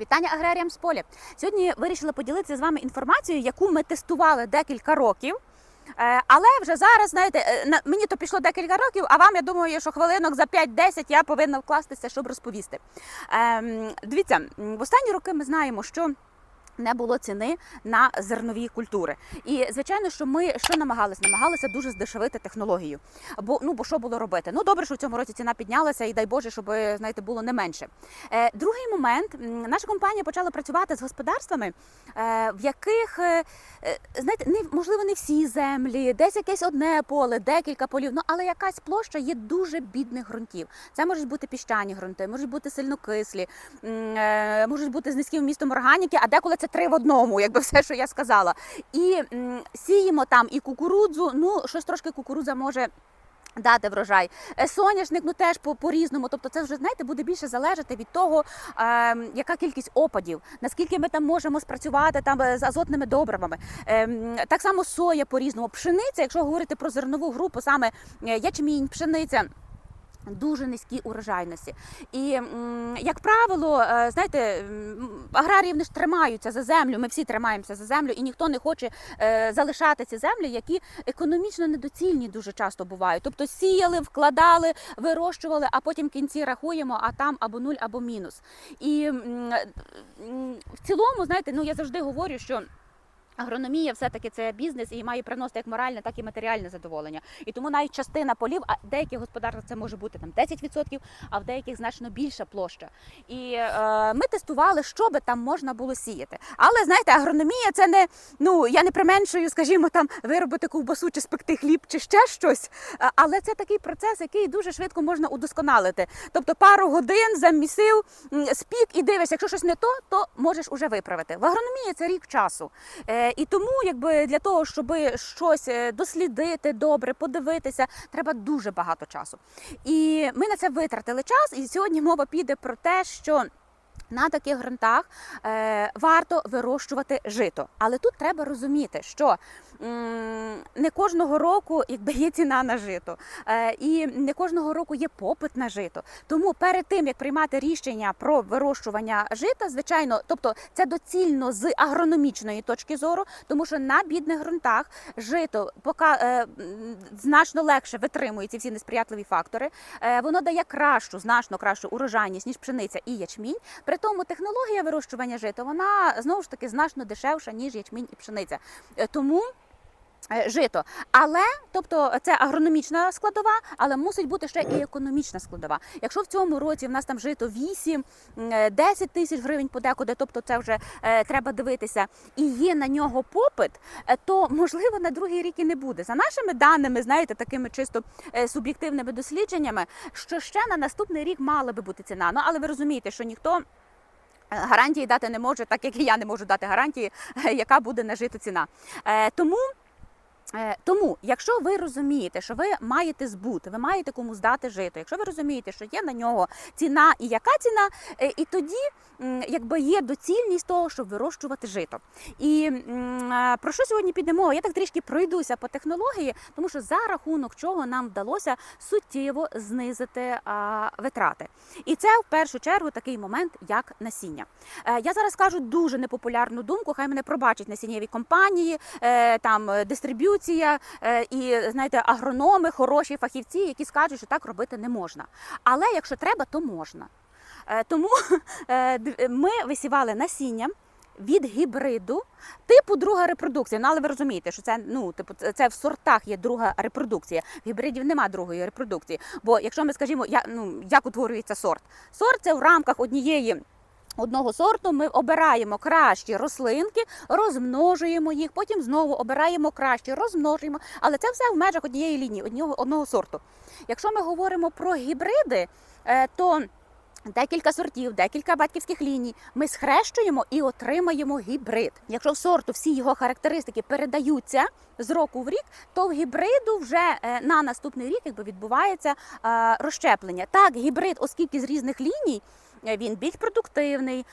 Вітання аграріям з поля. Сьогодні вирішила поділитися з вами інформацією, яку ми тестували декілька років. Е, Але вже зараз, знаєте, е, мені то пішло декілька років, а вам я думаю, що хвилинок за 5-10 я повинна вкластися, щоб розповісти. Ем, Дивіться, в останні роки ми знаємо, що. Не було ціни на зернові культури, і звичайно, що ми що намагалися? Намагалися дуже здешевити технологію. Бо ну бо що було робити? Ну добре, що в цьому році ціна піднялася, і дай Боже, щоб знаєте, було не менше. Е, другий момент наша компанія почала працювати з господарствами, е, в яких е, е, знаєте, не можливо не всі землі, десь якесь одне поле, декілька полів. Ну але якась площа є дуже бідних ґрунтів. Це можуть бути піщані ґрунти, можуть бути сильнокислі, е, можуть бути з низьким вмістом органіки, а деколи це три в одному, якби все, що я сказала. І м, сіємо там і кукурудзу. Ну щось трошки кукурудза може. Дати врожай. Е, Соняшник ну теж по, по-різному. Тобто це вже знаєте буде більше залежати від того, е, яка кількість опадів, наскільки ми там можемо спрацювати там е, з азотними добривами. Е, так само соя по-різному. Пшениця, якщо говорити про зернову групу, саме е, ячмінь, пшениця. Дуже низькі урожайності, і як правило, е, знаєте, аграрії вони ж тримаються за землю. Ми всі тримаємося за землю, і ніхто не хоче е, залишати ці землі, які економічно недоцільні дуже часто бувають. Тобто сіяли, вкладали, вирощували, а потім в кінці рахуємо, а там або нуль, або мінус. І в цілому, знаєте, ну я завжди говорю, що. Агрономія все-таки це бізнес і має приносити як моральне, так і матеріальне задоволення. І тому навіть частина полів, а в деяких господарствах це може бути там 10%, а в деяких значно більша площа. І е, ми тестували, що би там можна було сіяти. Але знаєте, агрономія це не ну я не применшую, скажімо, там виробити ковбасу чи спекти хліб, чи ще щось. Але це такий процес, який дуже швидко можна удосконалити. Тобто пару годин замісив, спік і дивишся, якщо щось не то, то можеш уже виправити. В агрономії це рік часу. Е, І тому, якби для того, щоб щось е, дослідити добре, подивитися, треба дуже багато часу. І ми на це витратили час. І сьогодні мова піде про те, що. На таких ґрунтах е, варто вирощувати жито, але тут треба розуміти, що м, не кожного року якби є ціна на жито, е, і не кожного року є попит на жито. Тому перед тим як приймати рішення про вирощування жита, звичайно, тобто це доцільно з агрономічної точки зору, тому що на бідних ґрунтах жито пока е, значно легше витримує ці всі несприятливі фактори. Е, воно дає кращу, значно кращу урожайність ніж пшениця і ячмінь. Тому технологія вирощування жита вона знову ж таки значно дешевша ніж ячмінь і пшениця. Е, Тому е, жито. Але тобто це агрономічна складова, але мусить бути ще і економічна складова. Якщо в цьому році в нас там жито 8-10 тисяч гривень подекуди, тобто це вже е, треба дивитися, і є на нього попит, е, то можливо на другий рік і не буде. За нашими даними, знаєте, такими чисто е, суб'єктивними дослідженнями, що ще на наступний рік мала би бути ціна. Ну але ви розумієте, що ніхто. Гарантії дати не може, так як і я не можу дати гарантії, яка буде нажита ціна. Е, Тому Тому, якщо ви розумієте, що ви маєте збут, ви маєте кому здати жито, якщо ви розумієте, що є на нього ціна і яка ціна, е, і тоді якби є доцільність того, щоб вирощувати жито. І е, про що сьогодні піде мова? Я так трішки пройдуся по технології, тому що за рахунок чого нам вдалося суттєво знизити витрати. І це в першу чергу такий момент, як насіння. Е, Я зараз кажу дуже непопулярну думку, хай мене пробачать насіннєві компанії, е, там е, дистриб'юція е, і знаєте, агрономи, хороші фахівці, які скажуть, що так робити не можна. Але якщо треба, то можна. Е, Тому е, ми висівали насіння. Від гібриду типу друга репродукція. Ну, але ви розумієте, що це ну типу це в сортах є друга репродукція. В гібридів нема другої репродукції. Бо якщо ми скажімо, я, ну, як утворюється сорт? Сорт це в рамках однієї одного сорту ми обираємо кращі рослинки, розмножуємо їх, потім знову обираємо кращі, розмножуємо. Але це все в межах однієї лінії, одного, одного сорту. Якщо ми говоримо про гібриди, е, то Декілька сортів, декілька батьківських ліній. Ми схрещуємо і отримаємо гібрид. Якщо в сорту всі його характеристики передаються з року в рік, то в гібриду вже е, на наступний рік якби відбувається е, розщеплення. Так, гібрид, оскільки з різних ліній. Е, він більш продуктивний,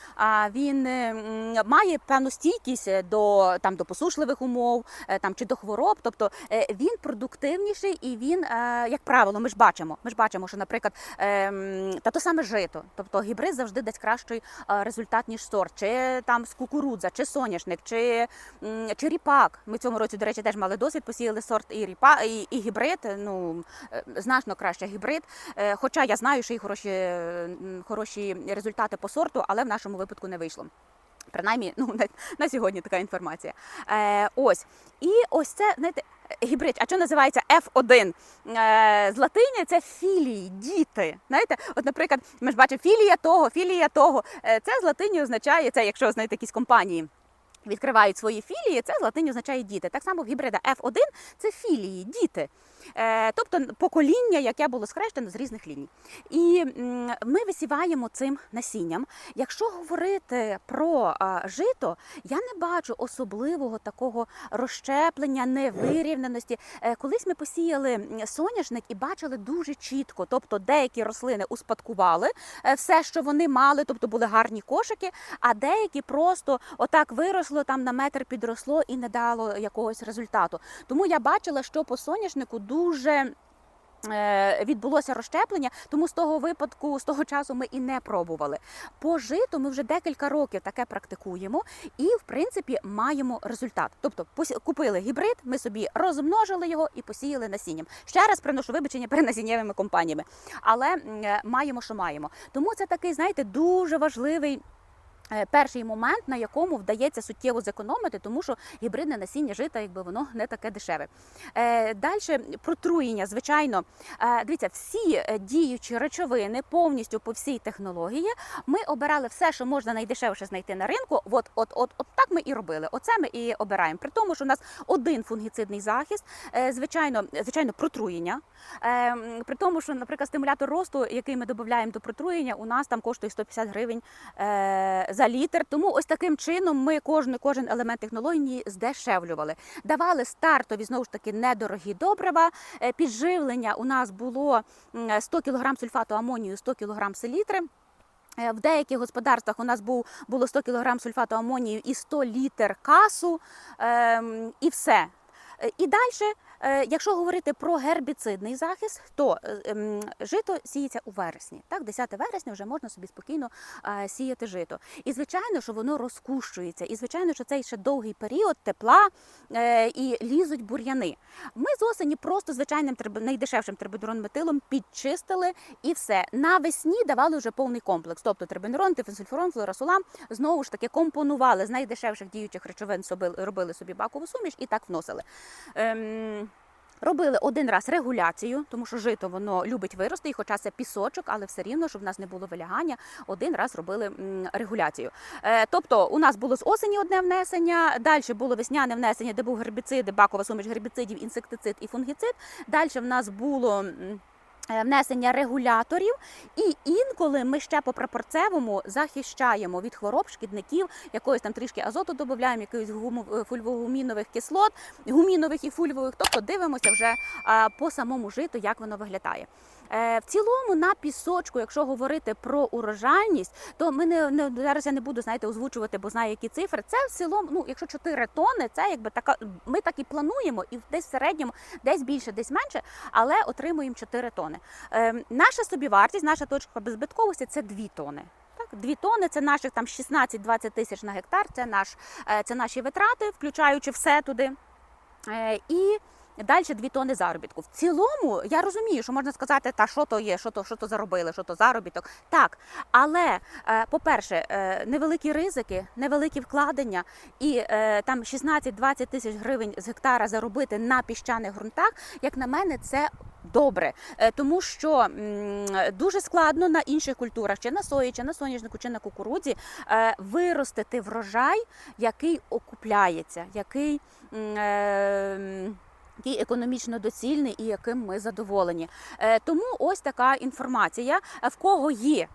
він е, має певну стійкість е, до там до посушливих умов, там чи до хвороб. Тобто він продуктивніший і він, як правило, ми ж бачимо. Ми ж бачимо, що, наприклад, та то саме жито, тобто гібрид завжди дасть кращий результат ніж сорт, чи там кукурудза, чи соняшник, чи, чи ріпак. Ми цьому році, до речі, теж мали досвід, посіяли сорт і ріпа, і, і гібрид. Ну значно краще гібрид. Хоча я знаю, що і хороші, е, результати по сорту, але в нашому випадку не вийшло. Принаймні, ну на, на сьогодні така інформація. Е, ось. І ось це, знаєте, гібрид, а що називається F1? Е, з латині це філії, діти. Знаєте, от, наприклад, ми ж бачимо філія того, філія того. Е, це з латині означає, це якщо знаєте, якісь компанії. Відкривають свої філії, це з латині означає діти. Так само в гібрида F1 це філії, діти. Е, тобто покоління, яке було схрещено з різних ліній. І ми висіваємо цим насінням. Якщо говорити про жито, я не бачу особливого такого розщеплення, невирівненості. Е, колись ми посіяли соняшник і бачили дуже чітко, тобто деякі рослини успадкували е, все, що вони мали, тобто були гарні кошики, а деякі просто отак виросло, там на метр підросло і не дало якогось результату. Тому я бачила, що по соняшнику дуже. Е, Відбулося розщеплення, тому з того випадку, з того часу ми і не пробували. По житу ми вже декілька років таке практикуємо і, в принципі, маємо результат. Тобто, купили гібрид, ми собі розмножили його і посіяли насінням. Ще раз приношу вибачення перед насіннєвими компаніями, але е, маємо, що маємо. Тому це такий, знаєте, дуже важливий. Е, Перший момент, на якому вдається суттєво зекономити, тому що гібридне насіння жита, якби воно не таке дешеве. Е, Далі протруєння, звичайно, е, дивіться, всі діючі речовини повністю по всій технології. Ми обирали все, що можна найдешевше знайти на ринку. От, от, от, от так ми і робили. Оце ми і обираємо. При тому, що у нас один фунгіцидний захист, звичайно, звичайно, протруєння. При тому, що, наприклад, стимулятор росту, який ми додаємо до протруєння, у нас там коштує 150 гривень за літр. Тому ось таким чином ми кожен, кожен елемент технології здешевлювали. Давали стартові знову ж таки недорогі добрива. Е, Підживлення у нас було м, 100 кг сульфату амонію, 100 кг селітри. Е, В деяких господарствах у нас був було 100 кг сульфату амонію і 100 літр касу, ем, і все. Е, І далі, якщо говорити про гербіцидний захист, то е, ем, жито сіється у вересні. Так, 10 вересня вже можна собі спокійно е, сіяти жито. І звичайно, що воно розкущується. І звичайно, що цей ще довгий період тепла е, і лізуть бур'яни. Ми з осені просто звичайним найдешевшим трибенурон-метилом підчистили і все. Навесні давали вже повний комплекс. Тобто трибенурон, тифенсульфурон, флорасулам знову ж таки компонували з найдешевших діючих речовин, робили собі бакову суміш і так вносили. Ем, Робили один раз регуляцію, тому що жито воно любить вирости, і хоча це пісочок, але все рівно, щоб в нас не було вилягання, один раз робили регуляцію. Е, тобто у нас було з осені одне внесення, далі було весняне внесення, де був гербіциди, бакова суміш гербіцидів, інсектицид і фунгіцид. Далі в нас було. Е, Внесення регуляторів, і інколи ми ще по прапорцевому захищаємо від хвороб, шкідників, якоїсь там трішки азоту додаємо, гуму- е, фульвогумінових кислот, гумінових і фульвових. Тобто дивимося вже по самому житу, як воно виглядає. Е, В цілому на пісочку, якщо говорити про урожайність, то ми не, не зараз я не буду знаєте, озвучувати, бо знаю, які цифри. Це в цілому, ну якщо 4 тони, це якби така. Ми так і плануємо, і десь в середньому, десь більше, десь менше, але отримуємо 4 тони. Е, наша собівартість, наша точка беззбитковості це 2 тони. Так, 2 тони це наших там 16-20 тисяч на гектар. Це наш е, це наші витрати, включаючи все туди. Е, І далі 2 тони заробітку. В цілому я розумію, що можна сказати, та що то є, що то, що то заробили, що то заробіток. Так, але е, по-перше, е, невеликі ризики, невеликі вкладення, і е, там 16-20 тисяч гривень з гектара заробити на піщаних ґрунтах, як на мене, це. Добре, тому що дуже складно на інших культурах, чи на сої, чи на соняшнику, чи на кукурудзі, виростити врожай, який окупляється, який. Який економічно доцільний і яким ми задоволені. Е, Тому ось така інформація. Е, В кого є,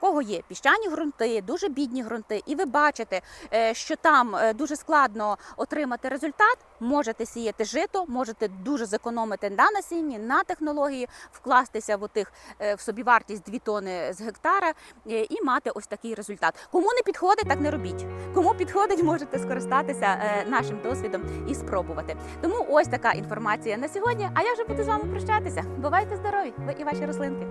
кого є піщані ґрунти, дуже бідні ґрунти, і ви бачите, е, що там е, дуже складно отримати результат, можете сіяти жито, можете дуже зекономити на насінні, на технології, вкластися в отих е, в собівартість 2 тони з гектара і мати ось такий результат. Кому не підходить, так не робіть. Кому підходить, можете скористатися нашим досвідом і спробувати. Тому ось така інформація на сьогодні. А я вже буду з вами прощатися. Бувайте здорові! Ви і ваші рослинки.